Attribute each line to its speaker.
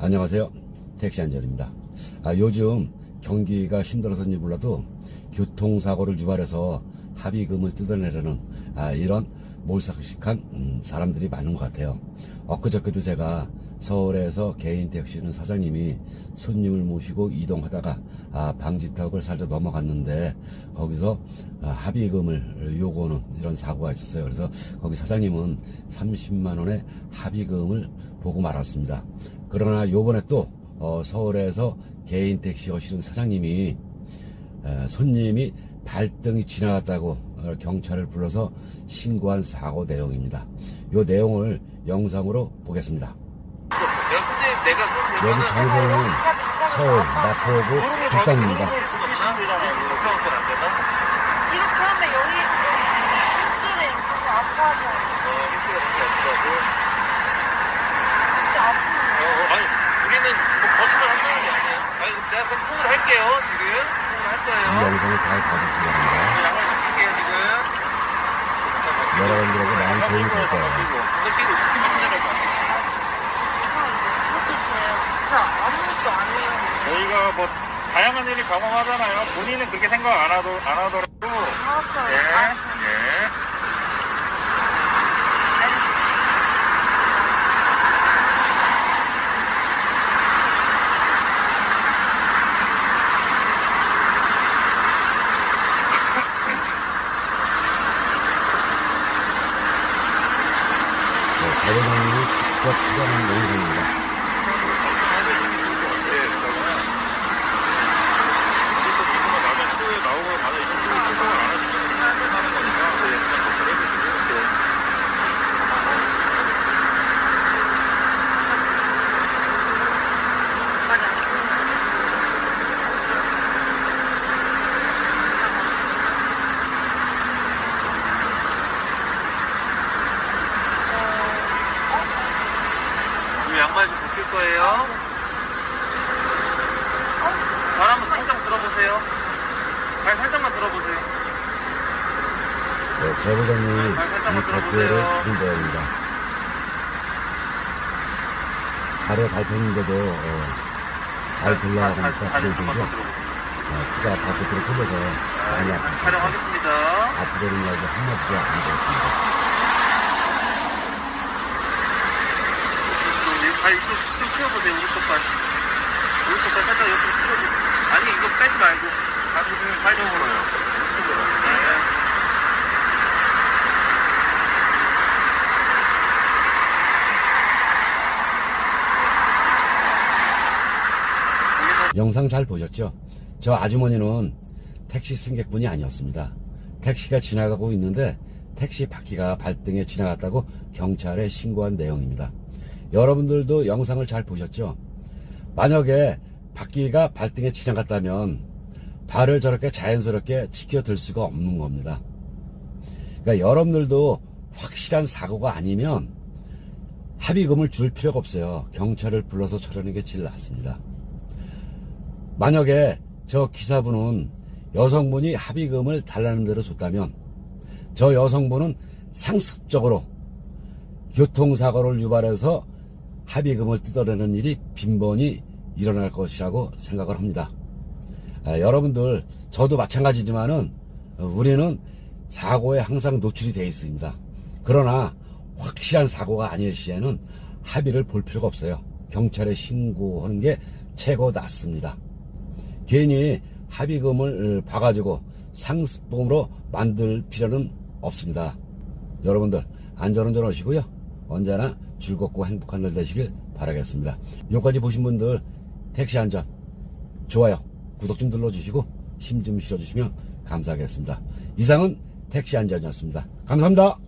Speaker 1: 안녕하세요. 택시 안전입니다. 아, 요즘 경기가 힘들어서인지 몰라도 교통사고를 유발해서 합의금을 뜯어내려는 아, 이런 몰삭식한 음, 사람들이 많은 것 같아요. 엊그저께도 제가 서울에서 개인 택시는 사장님이 손님을 모시고 이동하다가 아, 방지턱을 살짝 넘어갔는데 거기서 아, 합의금을 요구하는 이런 사고가 있었어요. 그래서 거기 사장님은 30만 원의 합의금을 보고 말았습니다. 그러나 요번에 또 어, 서울에서 개인 택시 하시는 사장님이 에, 손님이 발등이 지나갔다고 어, 경찰을 불러서 신고한 사고 내용입니다. 요 내용을 영상으로 보겠습니다. 여기 장소는 서울 마포구 북당입니다.
Speaker 2: 이렇게 하면 여기 너무 아파서
Speaker 3: 어, 힘들어, 힘들어, 힘들어.
Speaker 2: 진짜
Speaker 3: 아니, 우리는 뭐 거짓말 한 명이 아니에요. 아니, 내가 그럼 통을 할게요, 지금. 통을 할
Speaker 1: 이
Speaker 3: 거예요.
Speaker 1: 영상을 잘 봐주시기 바랍니다.
Speaker 3: 양말 줄게요, 지금.
Speaker 1: 여러분들에게 많은 도움이 될 거예요.
Speaker 3: 이거 끼고
Speaker 2: 돼요. 진짜 아무것도 아니에요.
Speaker 4: 저희가 뭐 다양한 일이 경험하잖아요. 본인은 그렇게 생각 안 하더 안 하더라도
Speaker 2: 알았어요.
Speaker 4: 예,
Speaker 2: 알았어요.
Speaker 4: 예.
Speaker 1: 네, 대회장님이 직접 출연한 영상입니다.
Speaker 3: 우리 양말 좀 벗길 거예요. 말 한번 살짝 들어보세요. 발 살짝만 들어보세요.
Speaker 1: 네, 제보자님이 이 댓글을 주신 내용입니다. 발에 밟혔는데도 어, 발 들러가니까
Speaker 3: 다리
Speaker 1: 그걸
Speaker 3: 한번
Speaker 1: 보죠.
Speaker 3: 더 들어보세요.
Speaker 1: 어, 피가 발끝으로 흘려서 많이 아프습니다.
Speaker 3: 촬영하겠습니다.
Speaker 1: 아프다는 이야기 한마디도 안 들었습니다.
Speaker 3: 발 이쪽 좀 치워보세요. 오른쪽 발. 오른쪽 발 살짝 옆으로 치워주세요. 아니 이거 빼지 말고. 다시 그냥 발정으로요. 네.
Speaker 1: 영상 잘 보셨죠? 저 아주머니는 택시 승객분이 아니었습니다. 택시가 지나가고 있는데 택시 바퀴가 발등에 지나갔다고 경찰에 신고한 내용입니다. 여러분들도 영상을 잘 보셨죠? 만약에 바퀴가 발등에 지나갔다면 발을 저렇게 자연스럽게 지켜들 수가 없는 겁니다. 그러니까 여러분들도 확실한 사고가 아니면 합의금을 줄 필요가 없어요. 경찰을 불러서 처리하는 게 제일 낫습니다. 만약에 저 기사분은 여성분이 합의금을 달라는 대로 줬다면 저 여성분은 상습적으로 교통사고를 유발해서 합의금을 뜯어내는 일이 빈번히 일어날 것이라고 생각을 합니다. 아, 여러분들 저도 마찬가지지만은 어, 우리는 사고에 항상 노출이 되어 있습니다. 그러나 확실한 사고가 아닐 시에는 합의를 볼 필요가 없어요. 경찰에 신고하는 게 최고 낫습니다. 괜히 합의금을 봐가지고 상습범으로 만들 필요는 없습니다. 여러분들 안전운전 하시고요. 언제나 즐겁고 행복한 날 되시길 바라겠습니다. 여기까지 보신 분들 택시 안전 좋아요 구독 좀 눌러주시고 힘 좀 실어주시면 감사하겠습니다. 이상은 택시 안전이었습니다. 감사합니다.